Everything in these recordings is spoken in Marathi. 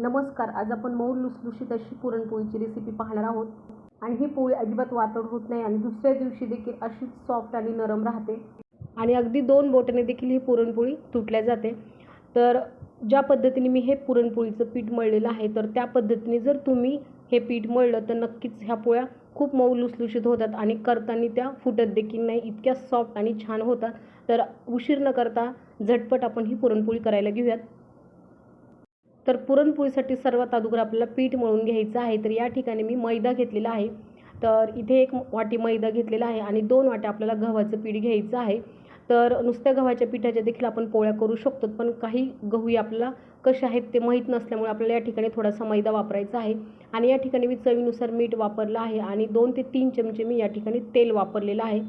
नमस्कार आज आपण मऊ लुसलुशीत अशी पुरणपोळीची रेसिपी पाहणार आहोत. आणि ही पोळी अजिबात वातड होत नाही आणि दुसऱ्या दिवशी देखील अशीच सॉफ्ट आणि नरम राहते. आणि अगदी दोन बोटाने देखील ही पुरणपोळी तुटल्या जाते. तर ज्या पद्धतीने मी हे पुरणपोळीचं पीठ मळलेलं आहे तर त्या पद्धतीने जर तुम्ही हे पीठ मळलं तर नक्कीच ह्या पोळ्या खूप मऊ लुसलुशीत होतात आणि करताना त्या फुटत देखील नाही इतक्या सॉफ्ट आणि छान होतात. तर उशीर न करता झटपट आपण ही पुरणपोळी करायला घेऊयात. तर पुरणपोळीसाठी सर्वात अगोदर आपल्याला पीठ मळून घ्यायचं आहे. तर या ठिकाणी मी मैदा घेतलेला आहे. तर इथे एक वाटी मैदा घेतलेला आहे आणि दोन वाट्या आपल्याला गव्हाचं पीठ घ्यायचं आहे. तर नुसत्या गव्हाच्या पिठाच्या देखील आपण पोळ्या करू शकतो पण काही गहू आपल्याला कसे आहेत ते माहीत नसल्यामुळे आपल्याला या ठिकाणी थोडासा मैदा वापरायचा आहे. आणि या ठिकाणी मी चवीनुसार मीठ वापरलं आहे आणि दोन ते तीन चमचे मी या ठिकाणी तेल वापरलेलं आहे.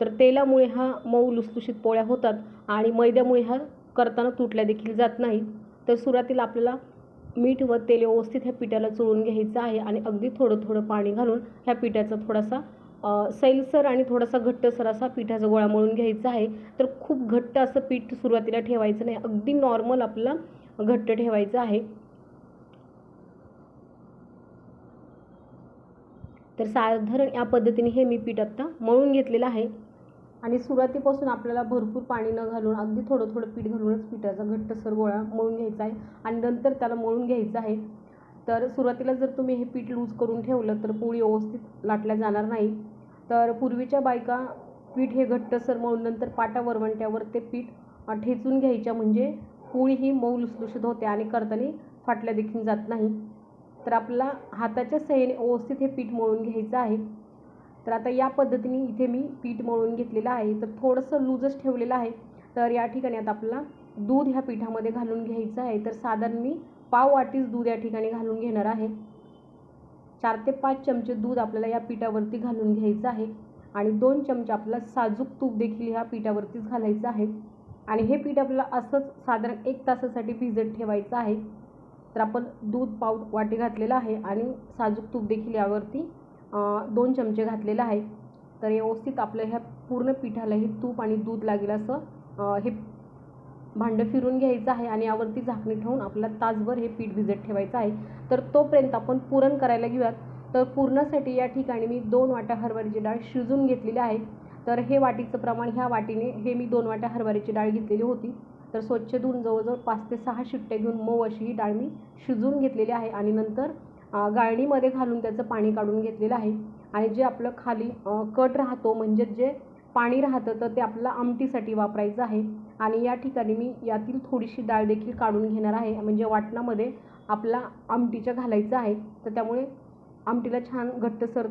तर तेलामुळे हा मऊ लुसलुशीत पोळ्या होतात आणि मैद्यामुळे हा करताना तुटल्या देखील जात नाही. तर सुरुवातीला आपल्याला मीठ व तेल व्यवस्थित ह्या पिठाला चोळून घ्यायचं आहे आणि अगदी थोडं थोडं पाणी घालून ह्या पिठाचा थोडासा सैलसर आणि थोडासा घट्टसर असा पिठाचा गोळा मळून घ्यायचा आहे. तर खूप घट्ट असं पीठ सुरुवातीला ठेवायचं नाही. अगदी नॉर्मल आपलं घट्ट ठेवायचं आहे. तर साधारण या पद्धतीने हे मी पीठ आत्ता मळून घेतलेलं आहे. आणि सुरुवातीपासून आपल्याला भरपूर पाणी न घालून अगदी थोडं थोडं पीठ घालूनच पिठाचा घट्टसर गोळा मळून घ्यायचा आहे. आणि नंतर त्याला मळून घ्यायचं आहे. तर सुरुवातीला जर तुम्ही हे पीठ लूज करून ठेवलं तर पोळी व्यवस्थित लाटल्या जाणार नाही. तर पूर्वीच्या बायका पीठ हे घट्टसर मळून नंतर पाटा वरवंट्यावर ते पीठ ठेचून घ्यायच्या म्हणजे पोळी ही मऊ लुसलुशीत होते आणि करताना फाटल्या देखील जात नाही. तर आपला हाताच्या सहाय्याने व्यवस्थित हे पीठ मळून घ्यायचं आहे. तर आता या पद्धतीने इथे मी पीठ मळून घेतलेलं आहे. तर थोडंसं लूजच ठेवलेलं आहे. तर या ठिकाणी आता आपल्याला दूध ह्या पिठामध्ये घालून घ्यायचं आहे. तर साधारण मी पाव वाटीच दूध या ठिकाणी घालून घेणार आहे. चार ते पाच चमचे दूध आपल्याला या पिठावरती घालून घ्यायचं आहे. आणि दोन चमचे आपल्याला साजूक तूप देखील ह्या पिठावरतीच घालायचं आहे. आणि हे पीठ आपल्याला असंच साधारण एक तासासाठी भिजत ठेवायचं आहे. तर आपण दूध पाव वाटी घातलेलं आहे आणि साजूक तूप देखील यावरती दोन चमचे घातलेलं आहे. तर व्यवस्थित आपल्या ह्या पूर्ण पिठाला हे तूप आणि दूध लागेल असं हे भांडं फिरून घ्यायचं आहे आणि यावरती झाकणी ठेवून आपला तासभर हे पीठ भिजत ठेवायचं आहे. तर तोपर्यंत आपण पुरण करायला घेऊयात. तर पुरणासाठी या ठिकाणी मी दोन वाट्या हरभऱ्याची डाळ शिजून घेतलेली आहे. तर हे वाटीचं प्रमाण ह्या वाटीने हे मी दोन वाट्या हरभऱ्याची डाळ घेतलेली होती. तर स्वच्छ धुवून जवळजवळ पाच ते सहा शिट्ट्या घेऊन मऊ अशी ही डाळ मी शिजून घेतलेली आहे आणि नंतर गाळणीमध्ये घालून त्याचं पाणी काढून घेतलेलं आहे. आणि जे आपलं खाली कट राहतो म्हणजे जे पाणी राहतं तर ते आपल्याला आमटीसाठी वापरायचं आहे. आणि या ठिकाणी मी यातील थोडीशी डाळ देखील काढून घेणार आहे. म्हणजे वाटणामध्ये आपला आमटीच्या घालायचं आहे. तर त्यामुळे आमटीला छान घट्टसर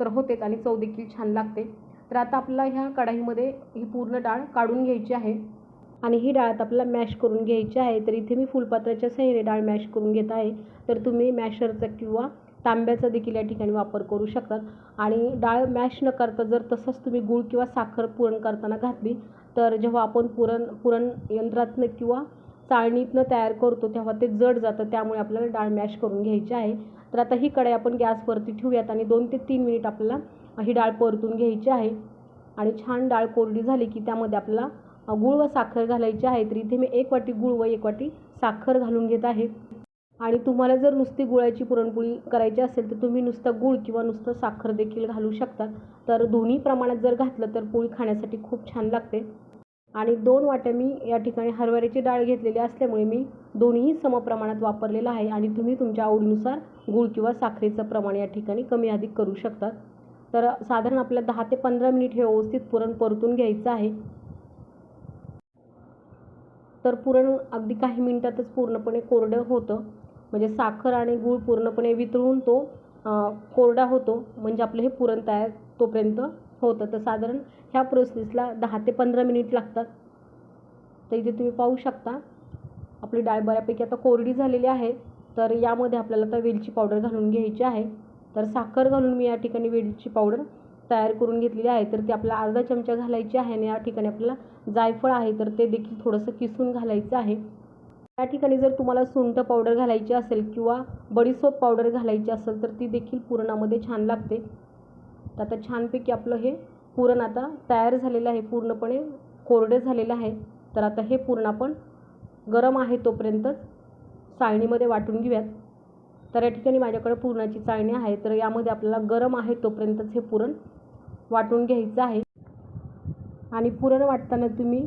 तर होतेच आणि चव देखील छान लागते. तर आता आपल्याला ह्या कढाईमध्ये ही पूर्ण डाळ काढून घ्यायची आहे. आणि ही डाळ आता आपल्याला मॅश करून घ्यायची आहे. तर इथे मी फुलपात्राच्या सहाय्याने डाळ मॅश करून घेत आहे. तर तुम्ही मॅशरचा किंवा तांब्याचा देखील या ठिकाणी वापर करू शकतात. आणि डाळ मॅश न करता जर तसंच तुम्ही गूळ किंवा साखर पुरण करताना घातली तर जेव्हा आपण पुरण पुरण यंत्रातनं किंवा चाळणीतनं तयार करतो तेव्हा ते जड जातं. त्यामुळे आपल्याला डाळ मॅश करून घ्यायची आहे. तर आता ही कढई आपण गॅसवरती ठेवूयात आणि दोन ते तीन मिनिट आपल्याला ही डाळ परतून घ्यायची आहे. आणि छान डाळ कोरडी झाली की त्यामध्ये आपल्याला गूळ व साखर घालायची आहे तर इथे मी एक वाटी गूळ व एक वाटी साखर घालून घेत आहे. आणि तुम्हाला जर नुसती गुळाची पुरणपोळी करायची असेल तर तुम्ही नुसतं गूळ किंवा नुसतं साखर देखील घालू शकता. तर दोन्ही प्रमाणात जर घातलं तर पोळी खाण्यासाठी खूप छान लागते. आणि दोन वाट्या मी या ठिकाणी हरभऱ्याची डाळ घेतलेली असल्यामुळे मी दोन्ही समप्रमाणात वापरलेलं आहे. आणि तुम्ही तुमच्या आवडीनुसार गूळ किंवा साखरेचं प्रमाण या ठिकाणी कमी अधिक करू शकतात तर साधारण आपल्याला दहा ते पंधरा मिनिट हे व्यवस्थित पुरण परतून घ्यायचं आहे. तर पुरण अगदी काही मिनटातच पूर्णपणे कोरडं होतं. म्हणजे साखर आणि गूळ पूर्णपणे वितळून तो कोरडा होतो. म्हणजे आपलं हे पुरण तयार तोपर्यंत होतं. तर साधारण ह्या प्रोसेसला दहा ते पंधरा मिनिट लागतात. तर इथे तुम्ही पाहू शकता आपली डाळ बऱ्यापैकी आता कोरडी झालेली आहे. तर यामध्ये आपल्याला आता वेलची पावडर घालून घ्यायची आहे. तर साखर घालून मी या ठिकाणी वेलची पावडर तयार करून घेतलेली आहे तर ती आपला अर्धा चमचा घालायची आहे आणि या ठिकाणी आपल्याला जायफळ आहे तर ते देखील थोडंसं किसून घालायचं आहे. या ठिकाणी जर तुम्हाला सुंठ पावडर घालायची असेल किंवा बडीसोप पावडर घालायची असेल तर ती देखील पुरणामध्ये छान लागते. तर आता छानपैकी आपलं हे पुरण आता तयार झालेलं आहे पूर्णपणे कोरडे झालेलं आहे. तर आता हे पूर्ण आपण गरम आहे तोपर्यंतच चाळणीमध्ये वाटून घेऊयात. तर या ठिकाणी माझ्याकडे पुरणाची चाळणी आहे तर यामध्ये आपल्याला गरम आहे तोपर्यंतच हे पुरण वाटून घ्यायचं आहे. आणि पुरण वाटताना तुम्ही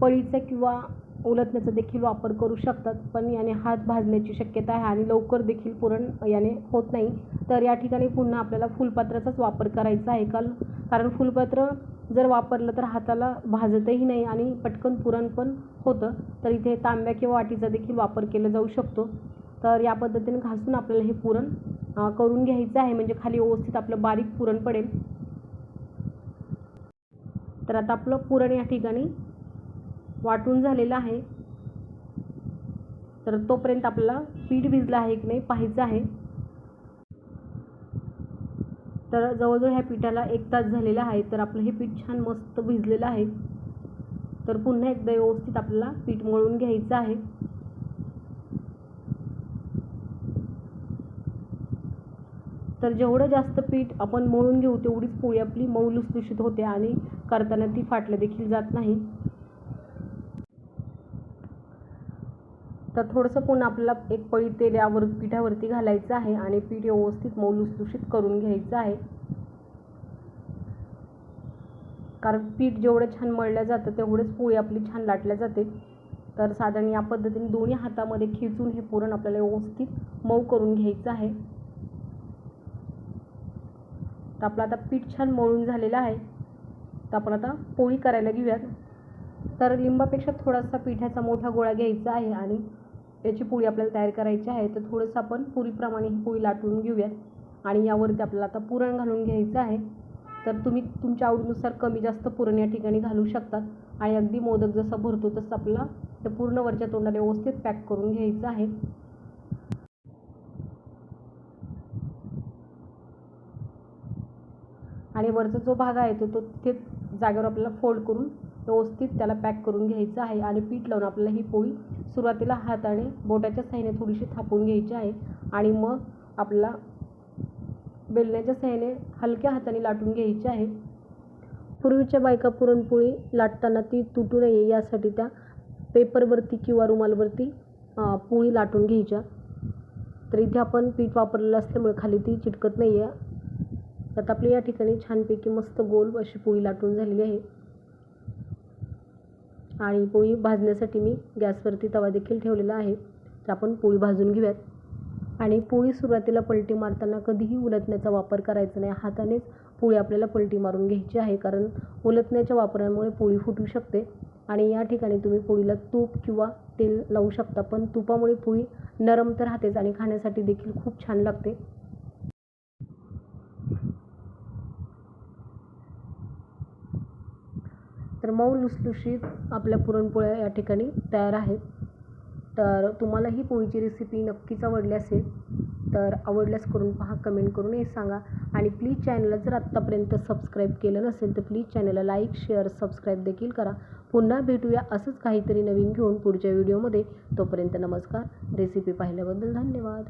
पळीचा किंवा उलटण्याचा देखील वापर करू शकतात पण याने हात भाजण्याची शक्यता आहे आणि लवकर देखील पुरण याने होत नाही. तर या ठिकाणी पुन्हा आपल्याला फुलपात्राचाच वापर करायचा आहे. काल कारण फुलपात्र जर वापरलं तर हाताला भाजतही नाही आणि पटकन पुरण पण होतं. तर इथे तांब्या किंवा वाटीचा देखील वापर केला जाऊ शकतो. तर या पद्धतीने घासून आपल्याला हे पुरण करून घ्यायचं आहे. म्हणजे खाली व्यवस्थित आपलं बारीक पुरण पडेल. तर आता आपलं पुरण या ठिकाणी वाटून झालेलं आहे. तर तोपर्यंत आपल्याला पीठ भिजलं आहे की नाही पाहायचं आहे. तर जवळजवळ ह्या पिठाला एक तास झालेला आहे तर आपलं हे पीठ छान मस्त भिजलेलं आहे. तर पुन्हा एकदा व्यवस्थित आपल्याला पीठ मळून घ्यायचं आहे. तर जेवढं जास्त पीठ आपण मळून घेऊ तेवढीच पोळी आपली मऊ लुसलुशीत होते आणि करताना ती फाटलं देखील जात नाही. तर थोडंसं पुन्हा आपल्याला एक पळी तेल यावर पिठावरती घालायचं आहे आणि पीठ व्यवस्थित मऊ लुसलुशीत करून घ्यायचं आहे. कारण पीठ जेवढं छान मळलं जातं तेवढेच पोळी आपली छान लाटल्या जाते. तर साधारण या पद्धतीने दोन्ही हातामध्ये खेचून हे पुरण आपल्याला व्यवस्थित मऊ करून घ्यायचं आहे. तर आपलं आता पीठ छान मळून झालेलं आहे. तर आपण आता पोळी करायला घेऊयात. तर लिंबापेक्षा थोडासा पिठाचा मोठा गोळा घ्यायचा आहे आणि याची पोळी आपल्याला तयार करायची आहे. तर थोडंसं आपण पुरीप्रमाणे ही पोळी लाटून घेऊयात. आणि यावरती आपल्याला आता पुरण घालून घ्यायचं आहे. तर तुम्ही तुमच्या आवडीनुसार कमी जास्त पुरण या ठिकाणी घालू शकतात आणि अगदी मोदक जसा भरतो तसं आपला ते पूर्ण वरच्या तोंडाला व्यवस्थित पॅक करून घ्यायचं आहे. आणि वरचा जो भाग आहे तो तो तिथे जागेवर आपल्याला फोल्ड करून व्यवस्थित त्याला पॅक करून घ्यायचं आहे आणि पीठ लावून आपल्याला ही पोळी सुरुवातीला हाताने बोटाच्या साह्याने थोडीशी थापून घ्यायची आहे. आणि मग आपला बेलण्याच्या साह्याने हलक्या हाताने लाटून घ्यायची आहे. पूर्वीच्या बायका पुरणपोळी लाटताना ती तुटू नये यासाठी त्या पेपरवरती किंवा रुमालवरती पोळी लाटून घ्यायच्या. तर इथे आपण पीठ वापरलेलं असल्यामुळे खाली ती चिटकत नाही आहे तर आपली या ठिकाणी छानपैकी मस्त गोल अशी पोळी लाटून झालेली आहे. आणि पोळी भाजण्यासाठी मी गॅसवरती तवा देखील ठेवलेला आहे. तर आपण पोळी भाजून घेऊयात. आणि पोळी सुरुवातीला पलटी मारताना कधीही उलटण्याचा वापर करायचा नाही. हातानेच पोळी आपल्याला पलटी मारून घ्यायची आहे. कारण उलटण्याच्या वापरामुळे पोळी फुटू शकते. आणि या ठिकाणी तुम्ही पोळीला तूप किंवा तेल लावू शकता. पण तुपामुळे पोळी नरम तर राहतेच आणि खाण्यासाठी देखील खूप छान लागते. तर मऊ लुसलुशीत आपल्या पुरणपोळ्या या ठिकाणी तयार आहेत. तर तुम्हाला ही पोळीची रेसिपी नक्कीच आवडली असेल तर आवडल्यास करून पहा कमेंट करून हे सांगा. आणि प्लीज चॅनलला जर आत्तापर्यंत सबस्क्राईब केलं नसेल तर प्लीज चॅनलला लाईक शेअर सबस्क्राईब देखील करा. पुन्हा भेटूया असंच काहीतरी नवीन घेऊन पुढच्या व्हिडिओमध्ये तोपर्यंत नमस्कार. रेसिपी पाहिल्याबद्दल धन्यवाद.